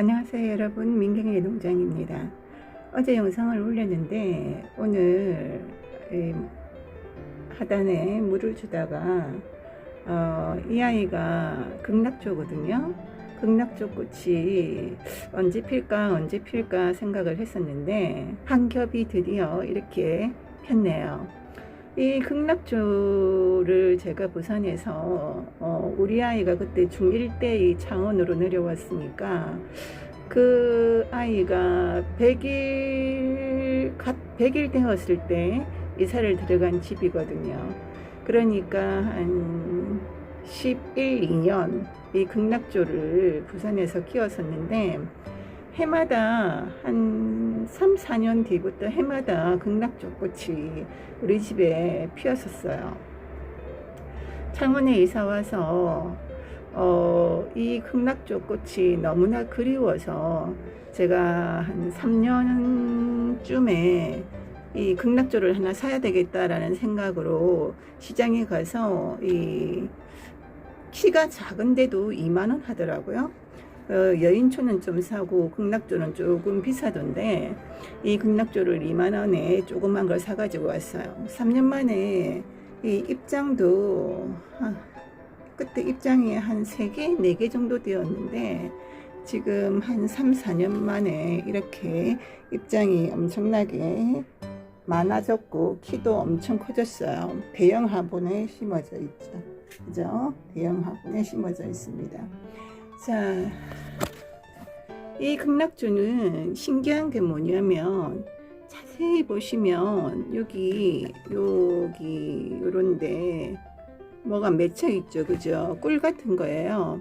안녕하세요 여러분. 민경의 농장입니다. 어제 영상을 올렸는데 오늘 이 하단에 물을 주다가 어, 이 아이가 극락조거든요. 극락조 꽃이 언제 필까 언제 필까 생각을 했었는데 한 겹이 드디어 이렇게 폈네요 이 극락조를 제가 부산에서 어, 우리 아이가 그때 중1 때 이 창원으로 내려왔으니까 그 아이가 100일, 갓 100일 되었을 때 이사를 들어간 집이거든요. 그러니까 한 11, 2년 이 극락조를 부산에서 키웠었는데 해마다 한 3, 4년 뒤부터 해마다 극락조 꽃이 우리 집에 피었었어요. 창원에 이사 와서 어, 이 극락조 꽃이 너무나 그리워서 제가 한 3년쯤에 이 극락조를 하나 사야 되겠다라는 생각으로 시장에 가서 이 키가 작은데도 2만원 하더라고요. 어, 여인초는 좀 사고 극락조는 조금 비싸던데 이 극락조를 2만 원에 조그만 걸 사가지고 왔어요. 3년 만에 이 입장도 아, 그때 입장이 한 3개, 4개 정도 되었는데 지금 한 3, 4년 만에 이렇게 입장이 엄청나게 많아졌고 키도 엄청 커졌어요. 대형 화분에 심어져 있죠. 그죠? 대형 화분에 심어져 있습니다. 자, 이 극락주는 신기한 게 뭐냐면 자세히 보시면 여기 여기 요런데 뭐가 맺혀 있죠. 그죠? 꿀 같은 거예요.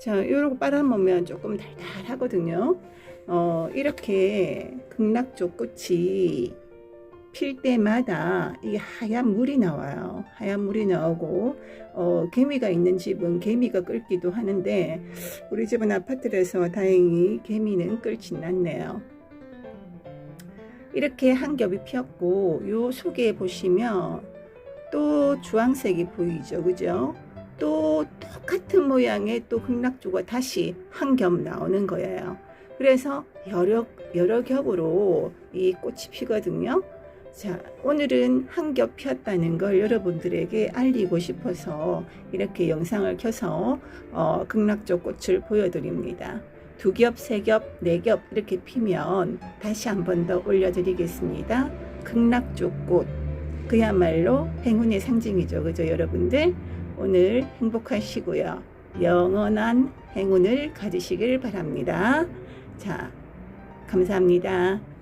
자 요러고 빨아보면 조금 달달하거든요. 어 이렇게 극락조 꽃이 필 때마다 이 하얀 물이 나와요. 하얀 물이 나오고 어, 개미가 있는 집은 개미가 끓기도 하는데 우리 집은 아파트라서 다행히 개미는 끓진 않네요. 이렇게 한 겹이 피었고 요 속에 보시면 또 주황색이 보이죠, 그죠? 또 똑같은 모양의 또 극락조가 다시 한 겹 나오는 거예요. 그래서 여러 여러 겹으로 이 꽃이 피거든요. 자, 오늘은 한겹 피었다는 걸 여러분들에게 알리고 싶어서 이렇게 영상을 켜서 어, 극락조 꽃을 보여드립니다. 두 겹, 세 겹, 네 겹 이렇게 피면 다시 한 번 더 올려드리겠습니다. 극락조 꽃. 그야말로 행운의 상징이죠. 그죠, 여러분들? 오늘 행복하시고요. 영원한 행운을 가지시길 바랍니다. 자, 감사합니다.